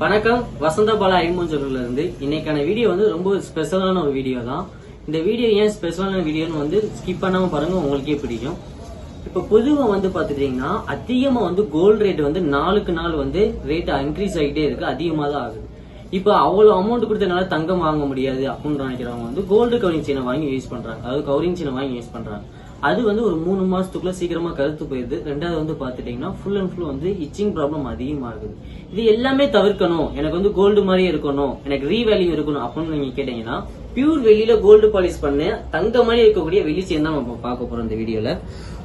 வணக்கம் வசந்தபாலா ஐம்பூஞ்சூர்ல இருந்து இன்னைக்கான வீடியோ வந்து ரொம்ப ஸ்பெஷலான ஒரு வீடியோ தான். இந்த வீடியோ ஏன் ஸ்பெஷலான வீடியோன்னு வந்து ஸ்கிப் பண்ணாம பாருங்க உங்களுக்கே பிடிக்கும். இப்ப பொதுவா வந்து பாத்துட்டீங்கன்னா அதிகமா வந்து கோல்டு ரேட் வந்து நாளுக்கு நாள் வந்து ரேட் இன்க்ரீஸ் ஆகிட்டே இருக்கு அதிகமா தான் ஆகுது. இப்ப அவ்வளவு அமௌண்ட் கொடுத்தனால தங்கம் வாங்க முடியாது அப்படின்னு நினைக்கிறவங்க வந்து கோல்டு கவரிங் சீனை வாங்கி யூஸ் பண்றாங்க. அதாவது கவரிங் சீனை வாங்கி யூஸ் பண்றாங்க. அது வந்து ஒரு மூணு மாசத்துக்குள்ள சீக்கிரமா கருத்து போயிருது ரெண்டாவது வந்து பாத்துட்டீங்கன்னா ஃபுல் அண்ட் ஃபுல் வந்து இச்சிங் ப்ராப்ளம் அதிகமாகுது. இது எல்லாமே தவிர்க்கணும். எனக்கு வந்து கோல்டு மாதிரி இருக்கணும். எனக்கு ரீவேல்யூ இருக்கணும் அப்படின்னு நீங்க கேட்டீங்கன்னா பியூர் வெளியில கோல்டு பாலிஷ் பண்ண தங்க மாதிரி இருக்கக்கூடிய வெளி தான் நம்ம பார்க்க போறோம் இந்த வீடியோல.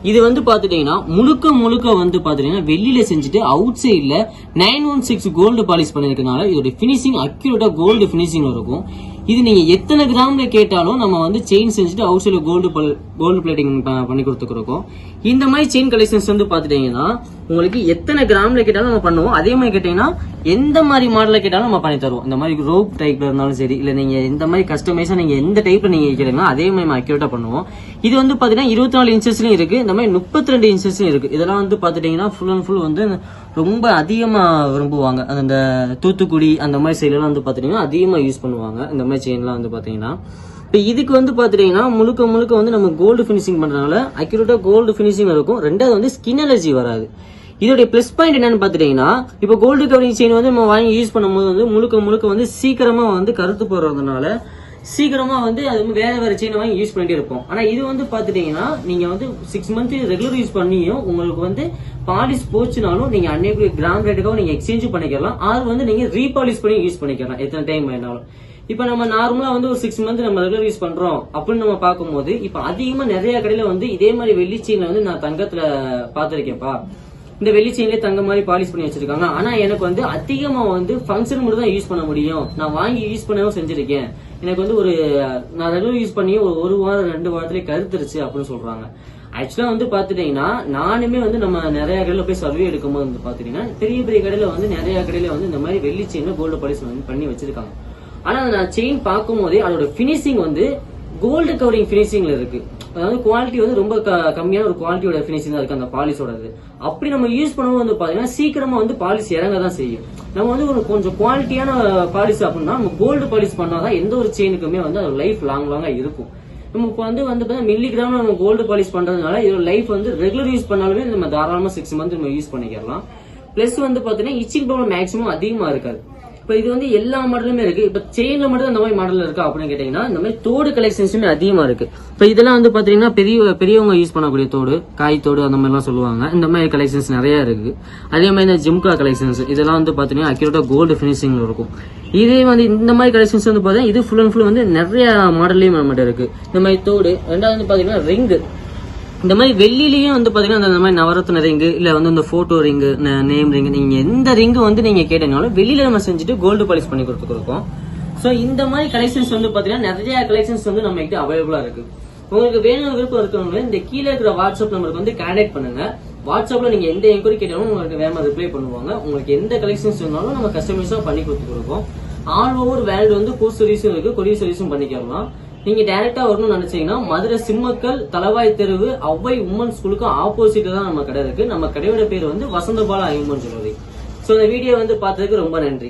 இது வந்து பாத்துட்டீங்கன்னா முழுக்க முழுக்க வந்து பாத்துட்டீங்கன்னா வெளியில செஞ்சுட்டு அவுட் சைட்ல nine one six gold polish பண்ணிருக்கனால இதோட பினிஷிங் அக்யூரேட்டா கோல்டு பினிஷிங் இருக்கும். இது நீங்கள் எத்தனை கிராம்ல கேட்டாலும் நம்ம வந்து செயின் செஞ்சுட்டு அவுட் சைடில் கோல்டு கோல்டு பிளேட்டிங் பண்ணி கொடுத்துருக்கோம் இந்த மாதிரி செயின் கலெக்ஷன்ஸ் வந்து பார்த்துட்டீங்கன்னா உங்களுக்கு எத்தனை கிராம்ல கேட்டாலும் நம்ம பண்ணுவோம். அதே மாதிரி கேட்டீங்கன்னா எந்த மாதிரி மாடலில் கேட்டாலும் நம்ம பண்ணி தருவோம். இந்த மாதிரி ரோப் டைப்ல இருந்தாலும் சரி இல்ல நீங்க இந்த மாதிரி கஸ்டமைஸா நீங்க எந்த டைப்ல நீங்க கேட்டீங்கன்னா அதே மாதிரி நம்ம அக்யூரேட்டா பண்ணுவோம். இது வந்து பாத்தீங்கன்னா இருபத்தி நாலு இன்ச்சஸ்லையும் இருக்கு. இந்த மாதிரி முப்பத்தி ரெண்டு இன்ச்சஸ்லயும் இருக்கு. இதெல்லாம் வந்து பாத்துட்டீங்கன்னா ஃபுல் அண்ட் ஃபுல் வந்து ரொம்ப அதிகமா விரும்புவாங்க. அந்த தூத்துக்குடி அந்த மாதிரி சைட்லாம் வந்து பார்த்துட்டிங்கன்னா அதிகமா யூஸ் பண்ணுவாங்க. இந்த மாதிரி செயின்லாம் வந்து பாத்தீங்கன்னா. இப்போ இதுக்கு வந்து பார்த்துட்டிங்கன்னா முழுக்க முழுக்க வந்து நம்ம கோல்டு ஃபினிஷிங் பண்ணுறதுனால அக்யூரேட்டாக கோல்டு ஃபினிஷிங் இருக்கும். ரெண்டாவது வந்து ஸ்கின் அலர்ஜி வராது. இதோடைய ப்ளஸ் பாயிண்ட் என்னன்னு பாத்துட்டீங்கன்னா இப்போ கோல்டு கவரிங் செயின் வந்து நம்ம வாங்கி யூஸ் பண்ணும்போது வந்து முழுக்க முழுக்க வந்து சீக்கிரமா வந்து கருத்து போடுறதுனால சீக்கிரமா வந்து அது வந்து வேற வேற செயின் வாங்கி யூஸ் பண்ணிட்டே இருப்போம். ஆனா இது வந்து பாத்துட்டீங்கன்னா நீங்க வந்து சிக்ஸ் மந்த் ரெகுலர் யூஸ் பண்ணியும் உங்களுக்கு வந்து பாலிஷ் போச்சுனாலும் நீங்க அன்னைக்கு கிராம் ரேட்டுக்காக நீங்க எக்ஸ்சேஞ்ச் பண்ணிக்கலாம். ஆறு வந்து நீங்க ரீபாலிஷ் பண்ணி யூஸ் பண்ணிக்கலாம். எத்தனை டைம் வேணாலும். இப்ப நம்ம நார்மலா வந்து ஒரு சிக்ஸ் மந்த் நம்ம ரெகுலர் யூஸ் பண்றோம் அப்படின்னு நம்ம பார்க்கும்போது இப்ப அதிகமா நிறைய கடையில வந்து இதே மாதிரி வெள்ளி செயின்ல வந்து நான் தங்கத்துல பாத்திருக்கேன்ப்பா இந்த வெள்ளி செயின்லேயே தங்க மாதிரி பாலிஷ் பண்ணி வச்சிருக்காங்க. ஆனா எனக்கு வந்து அதிகமா வந்து ஃபங்க்ஷன் மட்டும் தான் யூஸ் பண்ண முடியும். நான் வாங்கி யூஸ் பண்ணவும் செஞ்சிருக்கேன். எனக்கு வந்து ஒரு நான் ரெகுலர் யூஸ் பண்ணி ஒரு ஒரு வாரம் ரெண்டு வாரத்திலே கருத்துருச்சு அப்படின்னு சொல்றாங்க. ஆக்சுவலா வந்து பாத்துட்டீங்கன்னா நானுமே வந்து நம்ம நிறைய கடையில போய் சர்வே எடுக்கும்போது வந்து பார்த்துட்டிங்கன்னா பெரிய பெரிய கடையில வந்து நிறைய கடையில வந்து இந்த மாதிரி வெள்ளி செயின் கோல்டு பாலிஷ் வந்து பண்ணி வச்சிருக்காங்க. ஆனா நான் செயின் பார்க்கும் போதே அதோட பினிஷிங் வந்து கோல்டு கவரிங் பினிஷிங்ல இருக்கு. அதாவது குவாலிட்டி வந்து ரொம்ப கம்மியான ஒரு குவாலிட்டியோட ஃபினிஷிங் தான் இருக்கு அந்த பாலிஷோடது அப்படி நம்ம யூஸ் பண்ணும்போது வந்து பாத்தீங்கன்னா சீக்கிரமா வந்து பாலிஸ் இறங்க தான் செய்யும். நம்ம வந்து ஒரு கொஞ்சம் குவாலிட்டியான பாலிஸ் அப்படின்னா நம்ம கோல்டு பாலிஷ் பண்ணாதான் எந்த ஒரு செயினுக்குமே வந்து அது லைஃப் லாங் லாங்கா இருக்கும். நம்ம இப்போ வந்து வந்து மில்லி கிராம் நம்ம கோல்டு பாலிஷ் பண்றதுனால இதோட லைஃப் வந்து ரெகுலர் யூஸ் பண்ணாலுமே நம்ம தாராளமா சிக்ஸ் மந்த் நம்ம யூஸ் பண்ணிக்கலாம். பிளஸ் வந்து பாத்தீங்கன்னா இச்சிங் ப்ராப்ளம் மேக்ஸிமம் அதிகமா இருக்காது. இப்போ இது வந்து எல்லா மாடலுமே இருக்கு. இப்போ செயின்ல மட்டும் அந்த மாதிரி மாடல் இருக்கா அப்படின்னு கேட்டீங்கன்னா இந்த மாதிரி தோடு கலெக்ஷன்ஸுமே அதிகமா இருக்கு. இப்போ இதெல்லாம் வந்து பாத்தீங்கன்னா பெரிய பெரியவங்க யூஸ் பண்ணக்கூடிய தோடு காய் தோடு அந்த மாதிரிலாம் சொல்லுவாங்க. இந்த மாதிரி கலெக்ஷன்ஸ் நிறைய இருக்கு. அதே மாதிரி இந்த ஜிம்கா கலெக்ஷன்ஸ் இதெல்லாம் வந்து பாத்தீங்கன்னா அக்யூரேட்டா கோல்டு ஃபினிஷிங்ல இருக்கும். இதே வந்து இந்த மாதிரி கலெக்ஷன்ஸ் வந்து பார்த்தீங்கன்னா இது ஃபுல் அண்ட் ஃபுல் வந்து நிறைய மாடல்லையும் நம்மகிட்ட இருக்கு. இந்த மாதிரி தோடு ரெண்டாவது வந்து பாத்தீங்கன்னா ரிங்கு இந்த மாதிரி வெள்ளிலையும் வந்து பாத்தீங்கன்னா அந்த மாதிரி நவரத்ன ரிங்கு இல்ல வந்து இந்த போட்டோ ரிங்கு நேம் ரிங்கு நீங்க எந்த ரிங்கு வந்து நீங்க கேட்டீங்கனாலும் வெளியில நம்ம செஞ்சுட்டு கோல்டு பாலிஷ் பண்ணி கொடுத்துருக்கோம் சோ இந்த மாதிரி கலெக்ஷன்ஸ் வந்து பாத்தீங்கன்னா நிறைய கலெக்ஷன்ஸ் வந்து நம்ம கிட்ட அவைலபிளா இருக்கு. உங்களுக்கு வேணும் விருப்பம் இருக்கிறவங்க இந்த கீழே இருக்கிற வாட்ஸ்அப் நம்பருக்கு வந்து கான்டாக்ட் பண்ணுங்க. வாட்ஸ்அப்ல நீங்க எந்த என்கொயரி கேட்டாலும் உங்களுக்கு வேகமா ரிப்ளை பண்ணுவாங்க. உங்களுக்கு எந்த கலெக்ஷன்ஸ் வேணாலும் நம்ம கஸ்டமைஸா பண்ணி கொடுத்துருக்கோம் ஆல் ஓவர் வேர்ல்டு வந்து போஸ்ட் சர்வீஸும் இருக்கு கொரியர் சர்வீஸும் பண்ணிக்கலாம் நீங்க டைரக்டா வரணும்னு நினைச்சீங்கன்னா மதுரை சிம்மக்கல் தலவாய் தெருவு அவ்வை உமன் ஸ்கூலுக்கு ஆப்போசிட் தான் நம்ம கடை இருக்கு. நம்ம கடையோட பேர் வந்து வசந்தபாலா ஐமன் ஜுவல்லரி சோ இந்த வீடியோ வந்து பார்த்ததுக்கு ரொம்ப நன்றி.